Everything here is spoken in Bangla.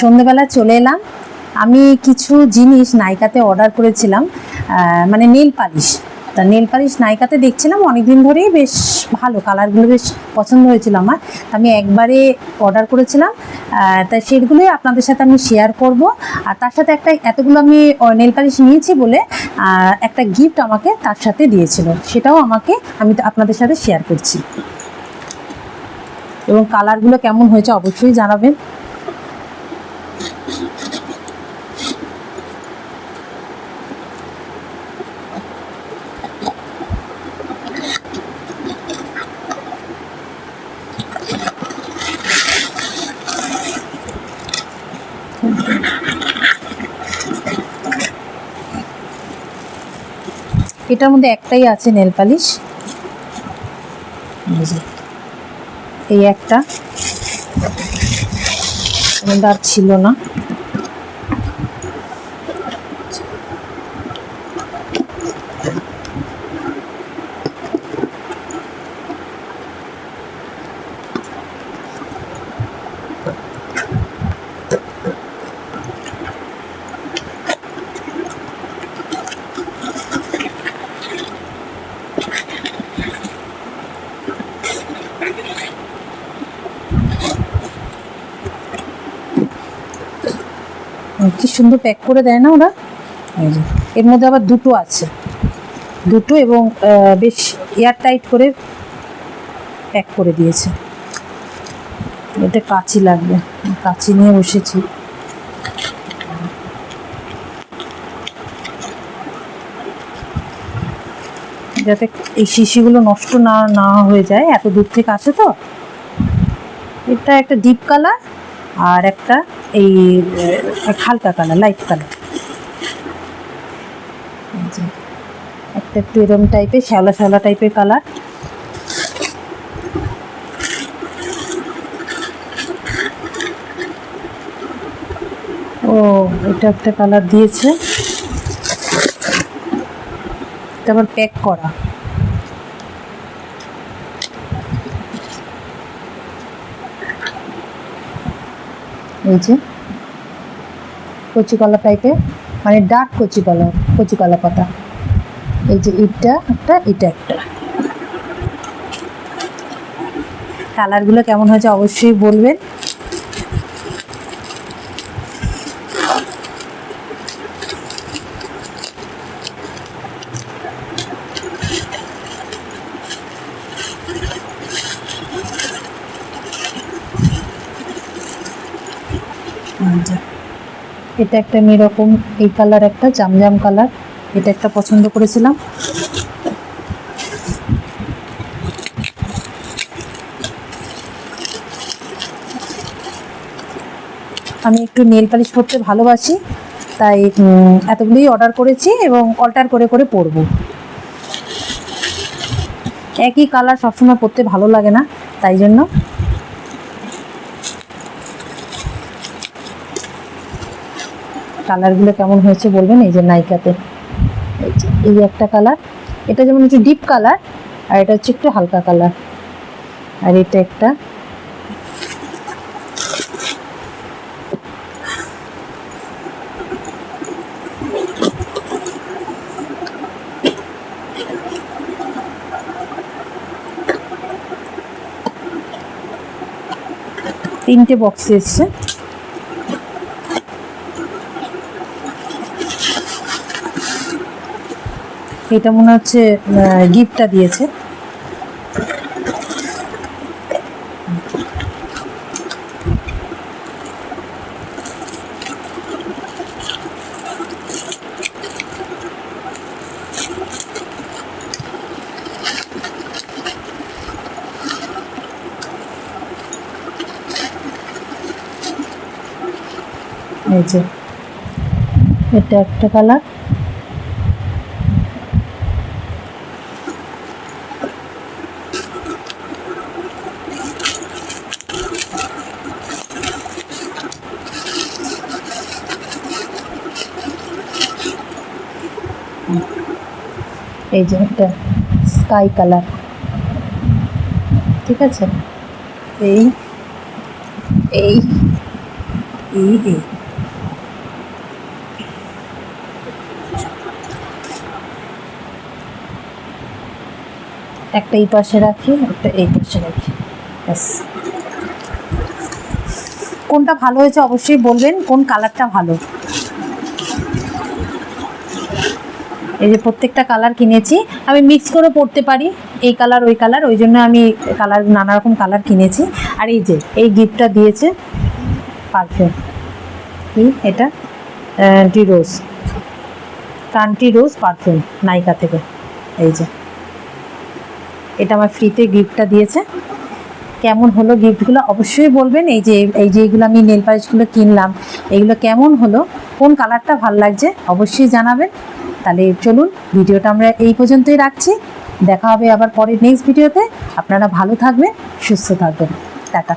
সন্ধেবেলা চলে এলাম। আমি কিছু জিনিস নাইকাতে অর্ডার করেছিলাম মানে নেল পালিশ। তা নেল পালিশ নাইকাতে দেখছিলাম, অনেকদিন ধরেই বেশ ভালো, কালারগুলো বেশ পছন্দ হয়েছিল আমার। আমি একবারে অর্ডার করেছিলাম তাই সেগুলোই আপনাদের সাথে আমি শেয়ার করব। আর তার সাথে একটা, এতগুলো আমি নেল পালিশ নিয়েছি বলে একটা গিফট আমাকে তার সাথে দিয়েছিল। সেটাও আমাকে আমি আপনাদের সাথে শেয়ার করছি। এবং কালারগুলো কেমন হয়েছে অবশ্যই জানাবেন। এটার মধ্যে একটাই আছে নেল পালিশ। এই একটা। আর ছিল না। কি সুন্দর প্যাক করে দেয় না ওরা? এই যে, এর মধ্যে আবার দুটো আছে। দুটো এবং বেশ এয়ার টাইট করে প্যাক করে দিয়েছে। এটা কাঁচি লাগবে। কাঁচি নিয়ে বসেছি। যাতে এই শিশিগুলো নষ্ট না না হয়ে যায়। এত দূর থেকে আসে তো? এটা একটা ডিপ কালার আর একটা এই হালকা কালার লাইট কালার। একটা একটু এরম টাইপের শ্যাওলা শ্যাওলা টাইপের কালার। ও, এটা একটা কালার দিয়েছে। তারপর প্যাক করা। এই যে, কচি কলা টাইপের মানে ডাক কচি কলা কচি কলা পাতা। এই যে ইটটা একটা ইটা একটা। কালারগুলো কেমন হয়েছে অবশ্যই বলবেন। এই যে। এটা একটা এরকম এই কালার একটা, জামজাম কালার। এটা একটা পছন্দ করেছিলাম। আমি একটু নেল পালিশ পরতে ভালোবাসি, তাই এতগুলোই অর্ডার করেছি এবং অল্টার করে করে পরবো। একই কালার সবসময় পরতে ভালো লাগে না, তাই জন্য কালারগুলো কেমন হয়েছে বলবেন? এই যে নাইকাতে এই একটা কালার। এটা যেমন একটু ডিপ কালার, আর এটা হচ্ছে একটু হালকা কালার। আর এটা একটা তিনটে বক্সে এসছে। এটা মনে হচ্ছে গিফটটা দিয়েছে। এই যে এটা একটা কালার এই যে একটা স্কাই কালার ঠিক আছে? এই এই এই এই। একটা এই পাশে রাখি, একটা এই পাশে রাখি। ব্যাস। কোনটা ভালো হয়েছে অবশ্যই বলবেন, কোন কালারটা ভালো? এই যে প্রত্যেকটা কালার কিনেছি, আমি মিক্স করে পরতে পারি। এই কালার ওই কালার ওই জন্য আমি কালার নানা রকম কালার কিনেছি। আর এই যে, এই গিফটটা দিয়েছে পারফিউম কি এটা? টি রোজ কান্ট্রি রোজ পারফিউম নাইকা থেকে। এই যে। এটা আমার ফ্রিতে গিফটটা দিয়েছে। কেমন হলো গিফটগুলো অবশ্যই বলবেন। এই যে এই যে এইগুলো আমি নেল পালিশগুলো কিনলাম, এগুলো কেমন হলো, কোন কালারটা ভালো লাগছে, অবশ্যই জানাবেন। তাহলে চলুন ভিডিওটা আমরা এই পর্যন্তই রাখছি। দেখা হবে আবার পরের নেক্সট ভিডিওতে। আপনারা ভালো থাকবেন, সুস্থ থাকবেন। টাটা।